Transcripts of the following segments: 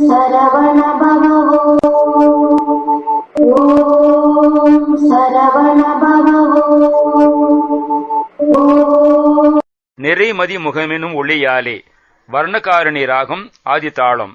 சரவண பவோ ஓம் சரவண பவோ நிறைமதி முகமெனும் ஒளியாலே வர்ணகாரணி ராகம் ஆதிதாளம்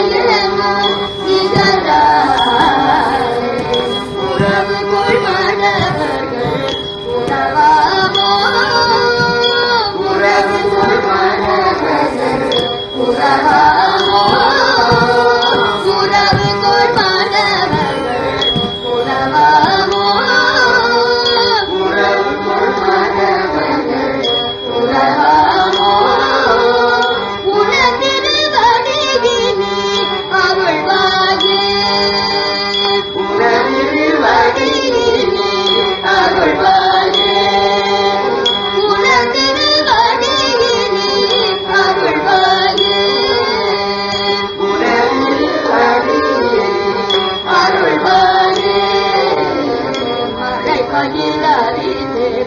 மறைமயில் அறிந்திரு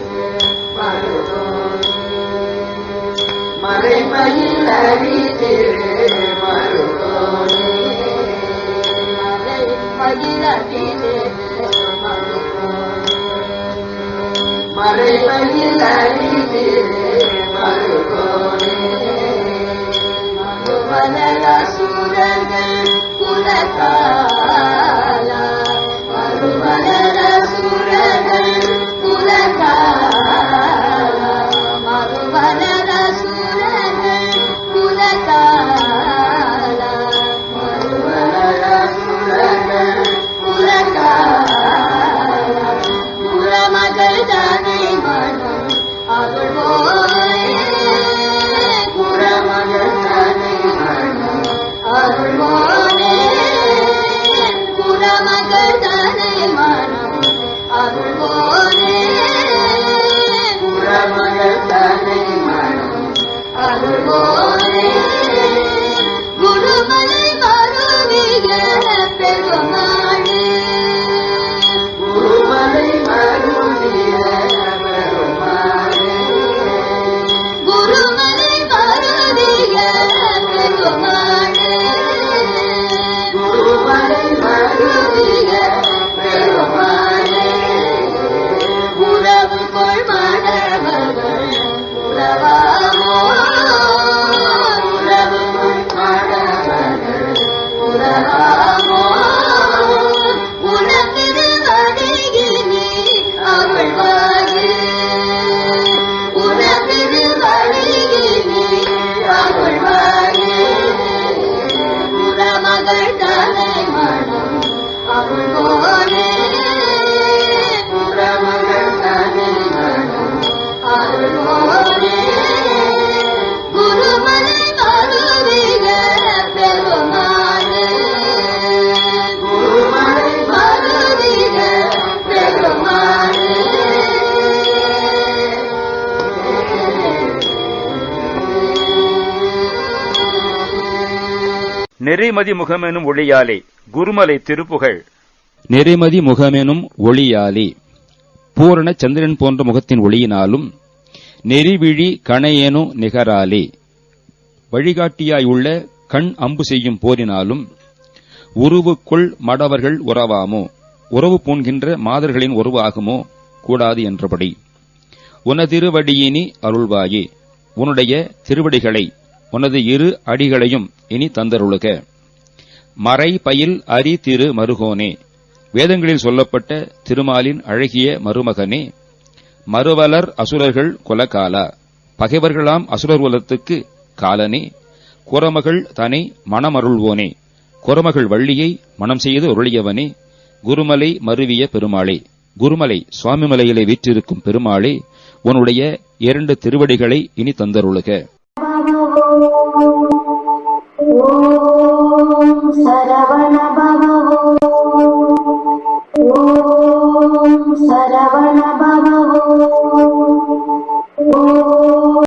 மருகோனே. மறைமயில் அறிந்திரு மருகோனே மறைமயில் அறிந்திரு மருகோனே. நெறிமதி முகமெனும் ஒளியாலே குருமலை திருப்புகழ் நெறிமதி முகமெனும் ஒளியாலே பூரண சந்திரன் போன்ற முகத்தின் ஒளியினாலும் நெறிவிழி கணையேனு நிகராலே. வழிகாட்டியாயுள்ள கண் அம்பு செய்யும் போரினாலும் உருவுக்குள் மடவர்கள் உறவாமோ? உறவு பூண்கின்ற மாதர்களின் உறவு ஆகுமோ? கூடாது என்றபடி. உனதிருவடியினி அருள்வாயே. உன்னுடைய திருவடிகளை உனது இரு அடிகளையும் இனி தந்தருளுக. மறை பயில் அரி திரு மருகோனே. வேதங்களில் சொல்லப்பட்ட திருமாலின் அழகிய மருமகனே. மறுவலர் அசுரர்கள் கொலகாலா. பகைவர்களாம் அசுரர் உலத்துக்கு காலனே. குரமகள் தனை மணமருள்வோனே குரமகள் வள்ளியை மனம் செய்து அருளியவனே குருமலை மருவிய பெருமாளே. குருமலை சுவாமிமலையிலே வீற்றிருக்கும் பெருமாளே உன்னுடைய இரண்டு திருவடிகளை இனி தந்தருளுக. ஓம்